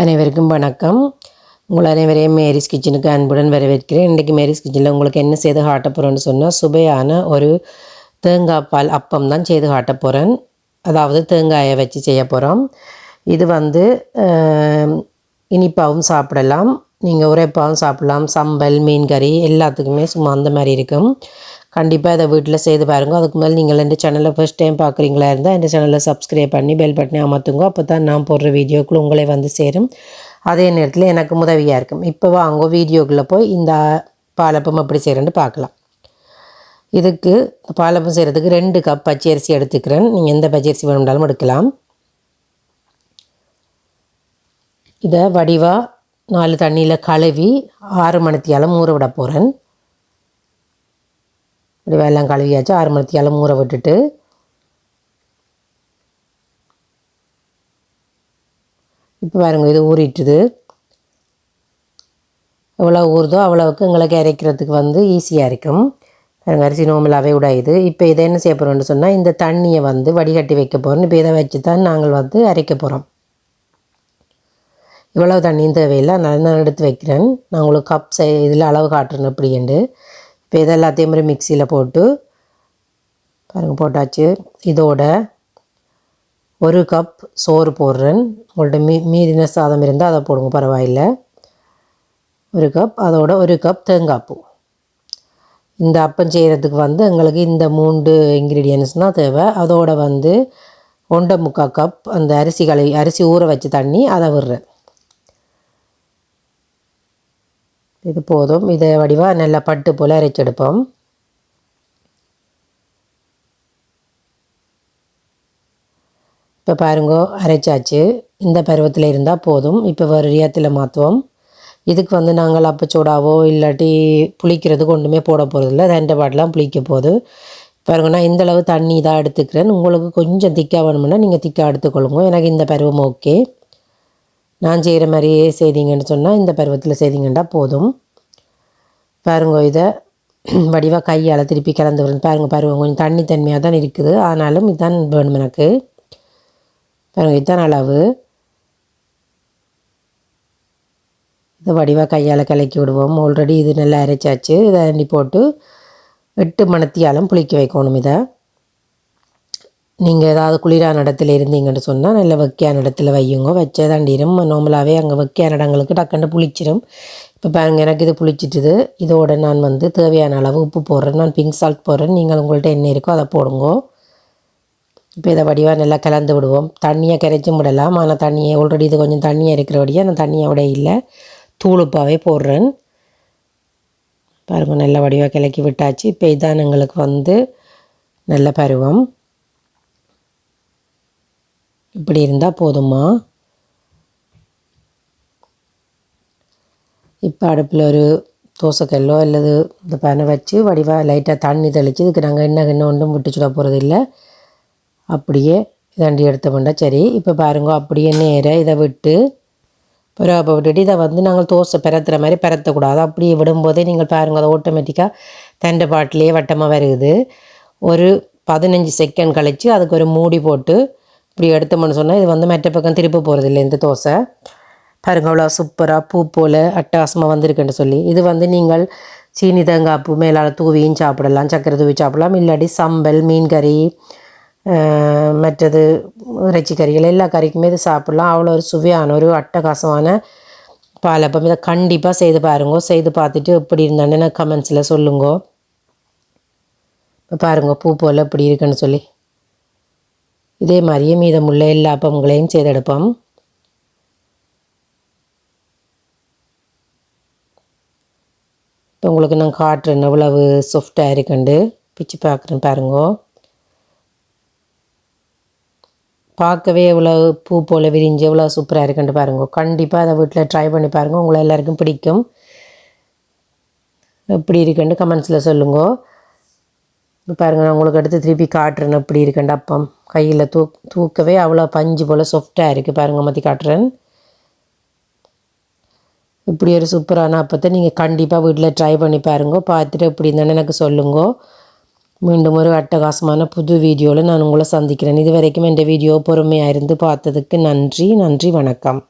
அனைவருக்கும் வணக்கம். உங்கள் அனைவரையும் மேரிஸ் கிச்சனுக்கு அன்புடன் வரவேற்கிறேன். இன்றைக்கு மேரிஸ் கிச்சனில் உங்களுக்கு என்ன செய்து காட்ட போகிறேன்னு சொன்னால் சுவையான ஒரு தேங்காய் பால் அப்பம் தான் செய்து காட்ட போகிறேன் அதாவது தேங்காயை வச்சு செய்ய போகிறோம் இது வந்து இனிப்பாகவும் இனிப்பாவும் சாப்பிடலாம். நீங்கள் உரைப்பாகவும் சாப்பிடலாம். சம்பல் மீன் கறி எல்லாத்துக்குமே சும்மா அந்த மாதிரி இருக்கும். கண்டிப்பாக இதை வீட்டில் செய்து பாருங்க. அதுக்கு மேலே நீங்கள் இந்த சேனலை ஃபஸ்ட் டைம் பார்க்குறீங்களா இருந்தால் இந்த சேனலை சப்ஸ்கிரைப் பண்ணி பெல் பட்டனை அமர்த்துங்க. அப்போ தான் நான் போடுற வீடியோக்குள்ளே உங்களே வந்து சேரும். அதே நேரத்தில் எனக்கு உதவியாக இருக்கும். இப்போ வாங்க வீடியோக்குள்ளே போய் இந்த பாலப்பம் எப்படி செய்கிறேன்னு பார்க்கலாம் இதுக்கு பாலப்பம் செய்கிறதுக்கு ரெண்டு கப் பச்சை அரிசி எடுத்துக்கிறேன். நீங்கள் எந்த பச்சை அரிசி வேணும்னாலும் எடுக்கலாம். இதை வடிவாக நாலு தண்ணியில் கழுவி ஆறு மணித்தியாலும் ஊற விட போகிறேன் இப்படி எல்லாம் கழுவியாச்சு ஆறு மணித்தியாலும் ஊற விட்டுட்டு. இப்போ பாருங்க இது ஊறிட்டுது. எவ்வளோ ஊறுதோ அவ்வளோவுக்கு எங்களுக்கு இறைக்கிறதுக்கு வந்து ஈஸியாக இருக்கும். பாருங்கள் அரிசி நோம்பலாகவே உடையுது. இப்போ இதை என்ன செய்ய போகிறோம்னு சொன்னால் இந்த தண்ணியை வந்து வடிகட்டி வைக்க போகிறோம் இப்போ இதை வச்சு தான் நாங்கள் வந்து அரைக்க போகிறோம் இவ்வளவு தண்ணியும் தேவையில்லை. நான் நான் எடுத்து வைக்கிறேன். நான் உங்களுக்கு கப் சை இதில் அளவு காட்டுறேன் அப்படின்ட்டு இப்போ இதை எல்லாத்தையும் மாதிரி மிக்சியில் போட்டு பாருங்கள் போட்டாச்சு. இதோட ஒரு கப் சோறு போடுறேன். உங்கள்ட்ட மீ மீதின சாதம் இருந்தால் அதை போடுங்க பரவாயில்ல. ஒரு கப் அதோட ஒரு கப் தேங்காய் பூ. இந்த அப்பம் செய்கிறதுக்கு வந்து எங்களுக்கு இந்த மூன்று இன்க்ரீடியன்ஸ் தான் தேவை. அதோட வந்து ஒன்றை முக்கால் கப் அந்த அரிசி கழுவி அரிசி ஊற வச்சு தண்ணி அதை விடுறேன். இது போதும். இதை வடிவாக நல்லா பட்டு போல் அரைச்செடுப்போம் இப்போ பாருங்க அரைச்சாச்சு. இந்த பருவத்தில் இருந்தால் போதும். இப்போ வேறு ரியாத்தில் மாற்றுவோம் இதுக்கு வந்து நாங்கள் அப்பச்சோடாவோ இல்லாட்டி புளிக்கிறதுக்கு ஒன்றுமே போட போகிறதில்ல தண்டை பாட்டெலாம் புளிக்க போகுது. பாருங்க நான் இந்தளவு தண்ணி தான் எடுத்துக்கிறேன். உங்களுக்கு கொஞ்சம் திக்காக வேணுமுன்னா நீங்கள் திக்காக எடுத்துக்கொள்ளுங்க. எனக்கு இந்த பருவம் ஓகே நான் செய்கிற மாதிரியே செய்தீங்கன்னு சொன்னால் இந்த பருவத்தில் செய்தீங்கன்னா போதும். பாருங்க இதை வடிவாக கையால் திருப்பி கலந்து விடுங்க. பாருங்கள் பருவம் கொஞ்சம் தண்ணி தன்மையாக தான் இருக்குது. ஆனாலும் இதுதான் வேணும் எனக்கு. பாருங்க இதுதான் அளவு. இதை வடிவாக கையால் கலக்கி விடுவோம். ஆல்ரெடி இது நல்லா அரைச்சாச்சு. இதை அண்டி போட்டு எட்டு மணத்தியாலும் புளிக்க வைக்கணும் இதை. நீங்கள் ஏதாவது குளிரான இடத்துல இருந்தீங்கன்னு சொன்னால் நல்ல வெக்கையான இடத்துல வையுங்க. வச்சே தாண்டிடும் நார்மலாகவே அங்கே வெக்கையான இடங்களுக்கு டக்குன்னு புளிச்சிடும் இப்போ பாருங்க எனக்கு இது புளிச்சிட்டுது. இதோட நான் வந்து தேவையான அளவு உப்பு போடுறேன். நான் பிங்க் சால்ட் போடுறேன். நீங்கள் உங்கள்கிட்ட என்ன இருக்கோ அதை போடுங்க. இப்போ இதை வடிவாக நல்லா கலந்து விடுவோம். தண்ணியை கரைச்சும் விடலாம். ஆனால் தண்ணியை ஆல்ரெடி இது கொஞ்சம் தண்ணியாக இருக்கிறபடியாக நான் தண்ணியை விட இல்லை. தூளுப்பாகவே போடுறேன். பாருங்கள் நல்ல வடிவாக கிளக்கி விட்டாச்சு. இப்போ இதான் எங்களுக்கு வந்து நல்ல பருவம். இப்படி இருந்தால் போதுமா? இப்போ அடுப்பில் ஒரு தோசைக்கல்லோ அல்லது இந்த பேனை வச்சு வடிவாக லைட்டாக தண்ணி தெளித்து இதுக்கு நாங்கள் என்ன இன்னும் ஒன்றும் விட்டு சுட போகிறது இல்லை. அப்படியே இதாண்டி எடுத்தோம்னா சரி. இப்போ பாருங்க அப்படியே நேராக இதை விட்டு பிறகு விட்டுட்டு இதை வந்து நாங்கள் தோசை பரத்துற மாதிரி பரத்தக்கூடாது. அப்படியே விடும்போதே நீங்கள் பாருங்கள் அதை ஆட்டோமேட்டிக்காக தண்டை பாட்டிலேயே வட்டமாக வருகுது ஒரு பதினஞ்சு செகண்ட் கழித்து அதுக்கு ஒரு மூடி போட்டு இப்படி எடுத்தோம்னு சொன்னால் இது வந்து மற்ற பக்கம் திருப்பி போகிறதில்ல இந்த தோசை. பாருங்க அவ்வளோ சூப்பராக பூ போல் அட்டகாசமாக வந்திருக்குன்னு சொல்லி. இது வந்து நீங்கள் சீனி தேங்காய்ப்பு மேலால் தூவியும் சாப்பிடலாம் சக்கரை தூவி சாப்பிடலாம். இல்லாட்டி சம்பல் மீன் கறி மற்றது இறைச்சி கறிகள் எல்லா கறிக்குமே இது சாப்பிடலாம். அவ்வளோ ஒரு சுவையான ஒரு அட்டகாசமான பாலப்பம். இதை கண்டிப்பாக செய்து பாருங்க. செய்து பார்த்துட்டு எப்படி இருந்தான்னு கமெண்ட்ஸில் சொல்லுங்க. பாருங்க பூ போல் இப்படி இருக்குன்னு சொல்லி. இதே மாதிரியே மீதமுள்ள எல்லா அப்பங்களையும் செய்தெடுப்போம். இப்போ உங்களுக்கு நான் காட்டுறேன் எவ்வளவு சாஃப்டாக இருக்குண்டு பிச்சு பார்க்குறேன் பாருங்கோ. பார்க்கவே எவ்வளோ பூ போல் விரிஞ்சு எவ்வளோ சூப்பராக இருக்குன்ட்டு பாருங்க. கண்டிப்பாக அதை வீட்டில் ட்ரை பண்ணி பாருங்கள் உங்களை எல்லாருக்கும் பிடிக்கும். எப்படி இருக்குன்னு கமெண்ட்ஸில் சொல்லுங்கள் இப்போ பாருங்க நான் உங்களுக்கு எடுத்து திருப்பி காட்டுறேன். எப்படி இருக்கேன் அப்பம் கையில் தூ தூக்கவே அவ்வளோ பஞ்சு போல் சாஃப்டாக இருக்குது பாருங்க மாற்றி காட்டுறேன். இப்படி ஒரு சூப்பரான அப்பத்தை நீங்கள் கண்டிப்பாக வீட்டில் ட்ரை பண்ணி பாருங்க. பார்த்துட்டு எப்படி இருந்தானே எனக்கு சொல்லுங்க. மீண்டும் ஒரு அட்டகாசமான புது வீடியோவில் நான் உங்களை சந்திக்கிறேன். இது வரைக்கும் இந்த வீடியோ பொறுமையாக இருந்து பார்த்ததுக்கு நன்றி நன்றி வணக்கம்.